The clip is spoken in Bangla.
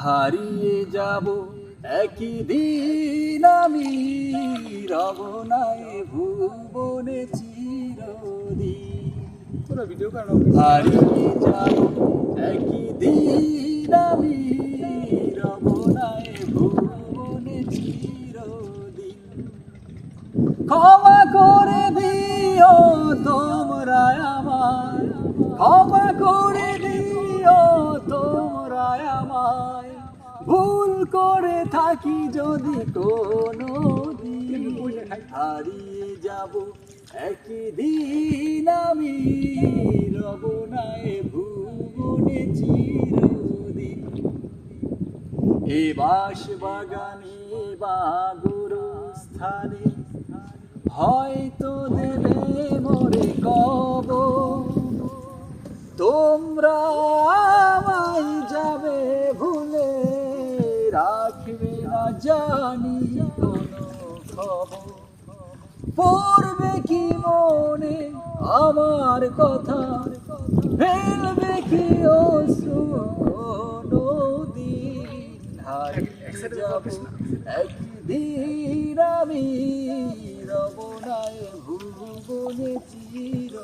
হারিয়ে যাব একই দিন আমি রবনায় ভুবনে চিরদিন। পুরো ভিডিও কারণ হারিয়ে যাব একই দিন আমি রবনায় ভুবনে চিরদিন। ক্ষমা করে দিও তোমরা আমার ক্ষমা করে ভুল করে থাকি যদি কোনো হারিয়ে যাব একই দিন আমি রবনায় ভুবনে চিরদিন। এ বাস বাগানে বাগুরু স্থানে হয়তো দেবে মোরে কব জানি পড়বে কি মনে আমার কথা? ফেলবে কি অশ্রু একদিন আমি রবনায় ভুবনে চির